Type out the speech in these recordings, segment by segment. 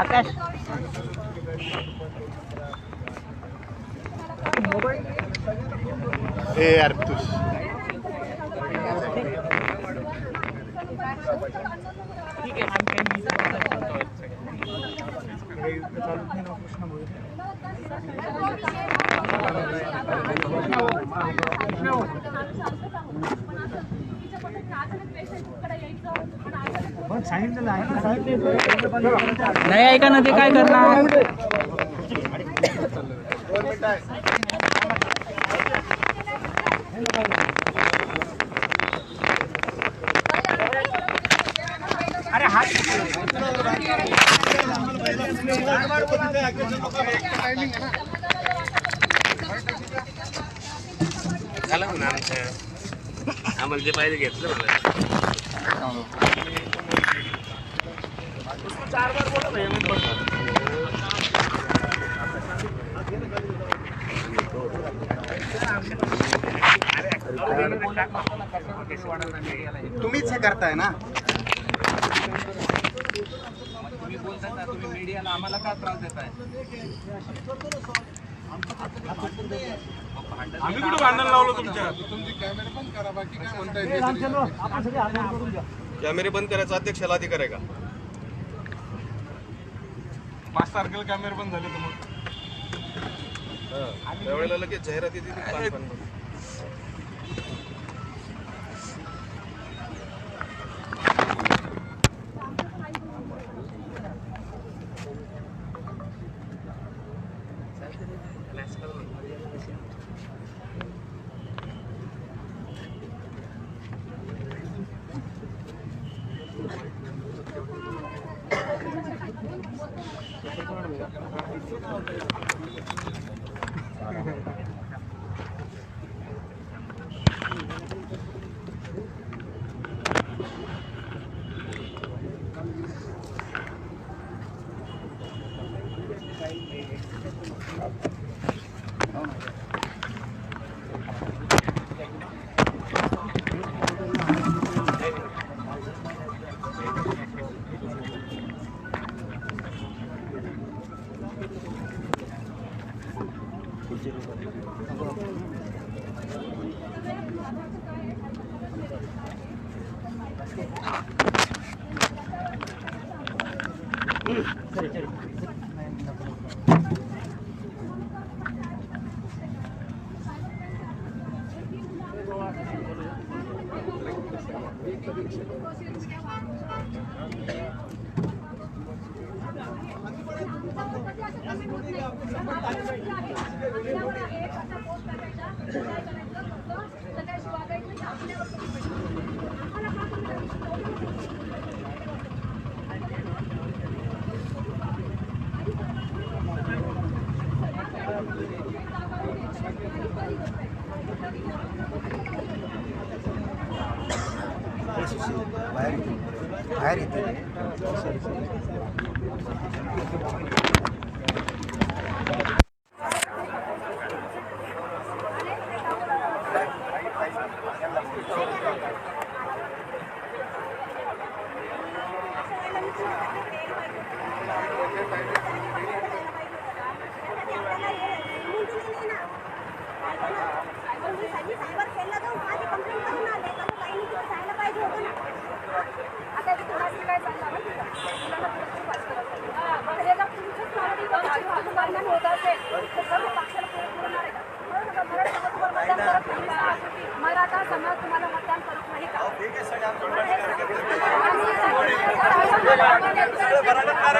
आकाश। ए यार. नाही ऐका ना ते काय करणार अरे हात झालं म्हणा आम्हाला जे पाहिजे घेतलं मला चार बार बोला तुम्हीच हे करताय ना? तुम्ही बोलताय ना तुम्ही मीडियाला आम्हाला का त्रास देताय आम्ही कुठे भांडण लावलं तुमच्या? कॅमेरे बंद करायचा अध्यक्षाला अधिकार आहे का? पाच तारखेला कॅमेरे बंद झाले तर मग. त्यावेळेला लगेच जाहिराती दिली पाच Gracias. ಆಯ್ತು ಸರಿ ಸರಿ Lebaran kan? Lebaran kan?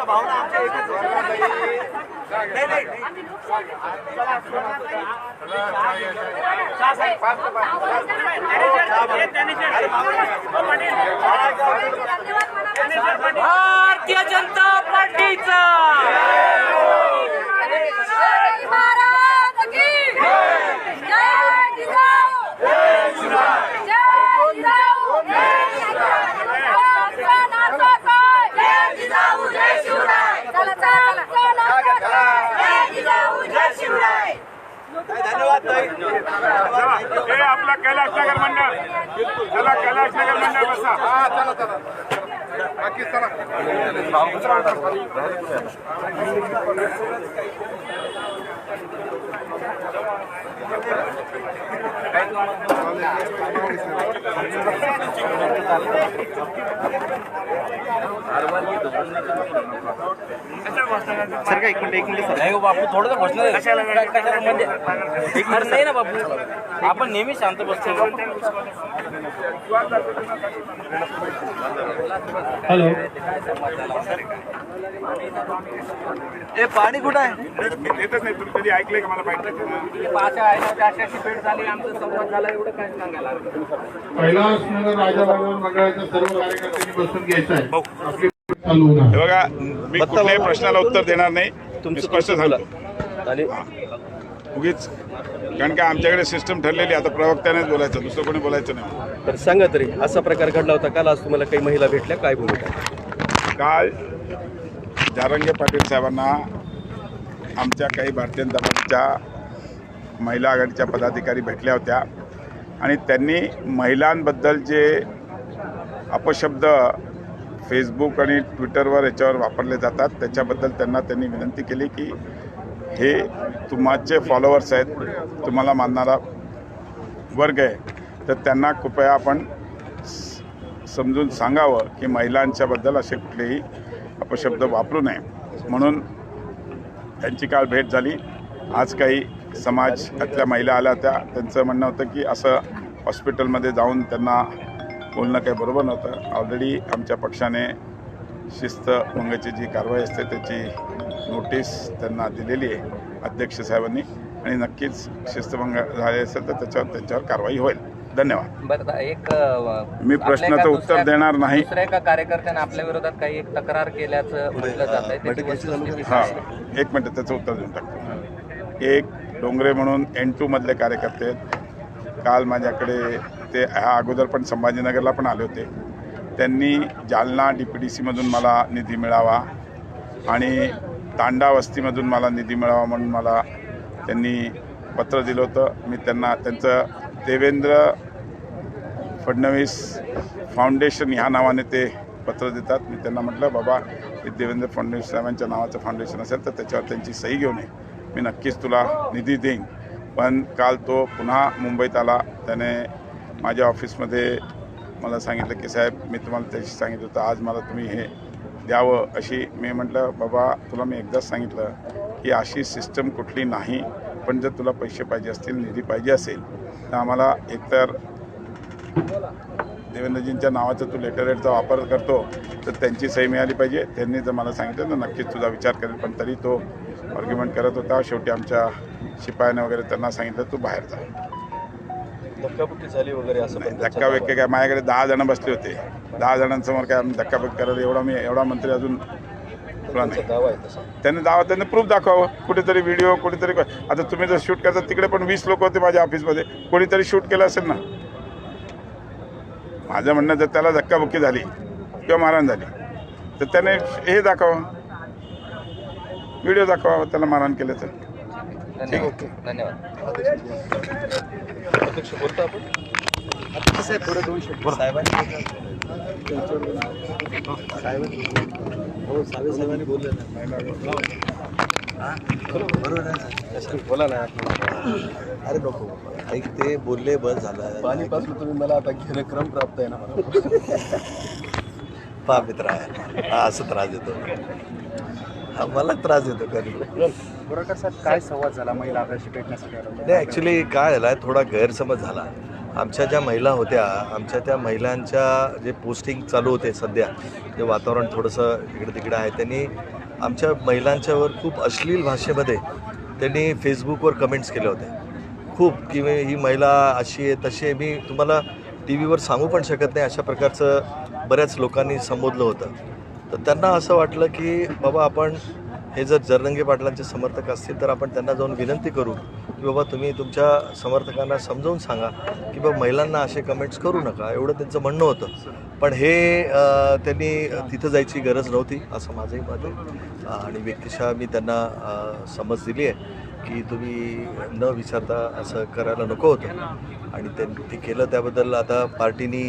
कारवाई करा भारतीय जनता पार्टीचा जय महाराज की जय जिजाऊ जय जिजाऊ आमचा नाचाचा जय जिजाऊ जय शिवराय चला चला चला जय जिजाऊ जय शिवराय हे आपला कैलाश नगर मंडळ. चला कैलाश नगर मंडळ बसा. हा चला चला. सर का एक मिनिट एक मिनिट नाही हो बापू थोडं बसलं कशाला म्हणजे? अरे नाही ना बापू. आपण नेहमी शांत बसतो. ए पाणी कुठं आहे? मी देतच नाही तुम्ही कधी ऐकलंय का मला माहिती पाशा आहे ना त्याच्याशी भेट झाली आमचा संवाद झाला एवढं काय सांगायला कैलास नगर राजा भगवान मंडळाच्या सर्व कार्यकर्त्यांनी बसून घ्यायचं आहे. आपली चालू होणार. हे बघा मी कुठल्याही प्रश्नाला उत्तर देणार नाही. मी स्पष्ट हा. उगीच कारण का आमच्याकडे सिस्टम ठरलेली आहे. आता प्रवक्त्यानेच बोलायचं दुसरं कोणी बोलायचं नाही. तर सांगा तरी असा प्रकार घडला होता काल आज तुम्हाला काही महिला भेटल्या काय भूमिका? काल जारंगे पाटील साहेबांना आमच्या काही भारतीय जनता पार्टीच्या महिला आघाडीच्या पदाधिकारी भेटल्या होत्या. आणि त्यांनी महिलांबद्दल जे अपशब्द फेसबुक आणि ट्विटरवर याच्यावर वापरले जातात त्याच्याबद्दल त्यांना त्यांनी विनंती केली की हे तुमचे फॉलोअर्स आहेत तुम्हाला मानणारा वर्ग आहे. तर त्यांना कृपया आपण स- समजून सांगावं की महिलांच्याबद्दल असे कुठलेही अपशब्द वापरू नये. म्हणून त्यांची काल भेट झाली. आज काही समाजातल्या महिला आल्या होत्या त्यांचं म्हणणं होतं की असं हॉस्पिटलमध्ये जाऊन त्यांना बोलणं काही बरोबर नव्हतं. ऑलरेडी आमच्या पक्षाने शिस्त भंगाची जी कारवाई असते त्याची नोटीस त्यांना दिलेली आहे अध्यक्ष साहेबांनी. आणि नक्कीच शिस्तभंग झाले असेल तर त्याच्यावर त्यांच्यावर कारवाई होईल. धन्यवाद. बरं एक मी प्रश्नाचं उत्तर देणार नाही. एका कार्यकर्त्याने आपल्या विरोधात काही एक तक्रार केल्याचं म्हटलं जात हां आहे? एक मिनटं त्याचं उत्तर देऊन टाकतो. एक डोंगरे म्हणून एन टूमधले कार्यकर्ते आहेत. काल माझ्याकडे ते ह्या अगोदर पण संभाजीनगरला पण आले होते. त्यांनी जालना डी पी डी सीमधून मला निधी मिळावा. आणि तांडा वस्तीमधून मला निधी मिळावा म्हणून मला त्यांनी पत्र दिलं होतं. मी त्यांना त्यांचं देवेंद्र फडणवीस फाउंडेशन ह्या नावाने ते पत्र देतात. मी त्यांना म्हटलं बाबा हे देवेंद्र फडणवीस साहेबांच्या नावाचं फाउंडेशन असेल तर त्याच्यावर त्यांची सही घेऊन ये. मी नक्कीच तुला निधी देईन. पण काल तो पुन्हा मुंबईत आला. त्याने माझ्या ऑफिसमध्ये मला सांगितलं की साहेब मी तुम्हाला त्याशी सांगितलं होतं. आज मला तुम्ही हे द्यावं अशी मी म्हटलं बाबा तुला मी एकदाच सांगितलं की अशी सिस्टम कुठली नाही पण जर तुला पैसे पाहिजे असतील निधी पाहिजे असेल तर आम्हाला एकतर देवेंद्रजींच्या नावाचा तू लेटर वापर करतो तर त्यांची सही मिळाली पाहिजे. त्यांनी जर मला सांगितलं तर नक्कीच तुझा विचार करेल. पण तरी तो आर्ग्युमेंट करत होता. शेवटी आमच्या शिपायाने वगैरे त्यांना सांगितलं तू बाहेर जा. धक्काबुक्की झाली वगैरे असं पण धक्काबक्की काय माझ्याकडे दहा जण बसले होते. दहा जणांसमोर काय आम्ही धक्काबक्की करायला एवढा मी एवढा मंत्री अजून तुला नाही. दावा आहे तसा. त्यांनी दावा त्यांनी प्रूफ दाखवावं. कुठेतरी व्हिडिओ कुठेतरी आता तुम्ही जर शूट करता तिकडे पण वीस लोक होते माझ्या ऑफिसमध्ये कोणीतरी शूट केलं असेल ना? माझं म्हणणं जर त्याला धक्काबुक्की झाली किंवा मारहाण झाली तर त्याने हे दाखवावं. व्हिडिओ दाखवावा त्याला मारहाण केलं तर. धन्यवाद. धन्यवाद. अध्यक्ष बोलतो आपण? साहेब थोडं दोन शब्द. साहेबांनी अरे नको ऐक ते बोलले बस झालं. पाणीपासून तुम्ही मला आता घेणं क्रम प्राप्त आहे ना मला पा मित्र आहे. हा असं त्रास देतो. हा मला त्रास देतो कधी. बोराकर साहेब काय संवाद झाला महिला आपल्याशी भेटण्यासाठी नाही ॲक्च्युली काय झालं आहे थोडा गैरसमज झाला. आमच्या ज्या महिला होत्या आमच्या त्या महिलांच्या जे पोस्टिंग चालू होते सध्या जे वातावरण थोडंसं इकडे तिकडे आहे त्यांनी आमच्या महिलांच्यावर खूप अश्लील भाषेमध्ये त्यांनी फेसबुकवर कमेंट्स केले होते खूप की मी ही महिला अशी आहे तशी आहे. मी तुम्हाला टी व्हीवर सांगू पण शकत नाही अशा प्रकारचं बऱ्याच लोकांनी संबोधलं होतं. तर त्यांना असं वाटलं की बाबा आपण हे जर जररंगे पाटलांचे समर्थक असतील तर आपण त्यांना जाऊन विनंती करू की बाबा तुम्ही तुमच्या समर्थकांना समजावून सांगा की बाबा महिलांना असे कमेंट्स करू नका. एवढं त्यांचं म्हणणं होतं. पण हे त्यांनी तिथं जायची गरज नव्हती असं माझंही मत आहे. आणि व्यक्तिशः मी त्यांना समज दिली आहे की तुम्ही न विचारता असं करायला नको होतं. आणि त्यांनी ते केलं त्याबद्दल आता पार्टीनी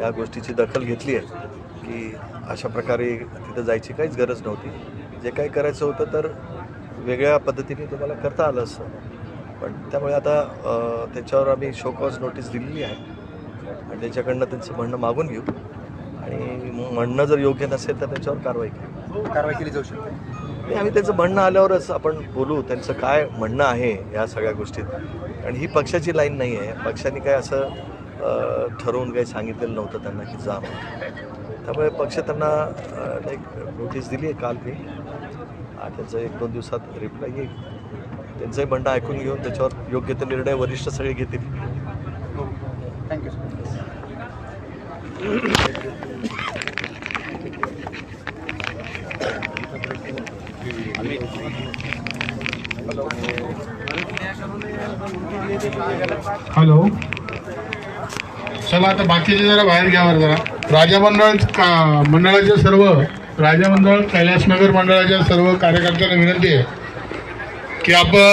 या गोष्टीची दखल घेतली आहे की अशा प्रकारे तिथं जायची काहीच गरज नव्हती. जे काही करायचं होतं तर वेगळ्या पद्धतीने तुम्हाला करता आलं असतं पण त्यामुळे आता त्याच्यावर आम्ही शोकॉज नोटीस दिलेली आहे. आणि त्याच्याकडनं त्यांचं म्हणणं मागून घेऊ. आणि म्हणणं जर योग्य नसेल तर त्याच्यावर कारवाई करू. कारवाई केली जाऊ शकते. नाही आम्ही त्याचं म्हणणं आल्यावरच आपण बोलू त्यांचं काय म्हणणं आहे या सगळ्या गोष्टीत. आणि ही पक्षाची लाईन नाही आहे. पक्षाने काय असं ठरवून काही सांगितलेलं नव्हतं त्यांना की जा. त्यामुळे पक्ष त्यांना एक नोटीस दिली आहे काल मी. त्याचं एक दोन दिवसात रिप्लाय येईल. त्यांचंही म्हणणं ऐकून घेऊन त्याच्यावर योग्य ते निर्णय वरिष्ठ सगळे घेतील. थँक्यू सर हॅलो चला आता बाकीचे जरा बाहेर घ्यावर जरा. राजा मंडळ का मंडळाचे सर्व राजा मंडळ कैलासनगर मंडळाच्या सर्व कार्यकर्त्यांना विनंती आहे की आपण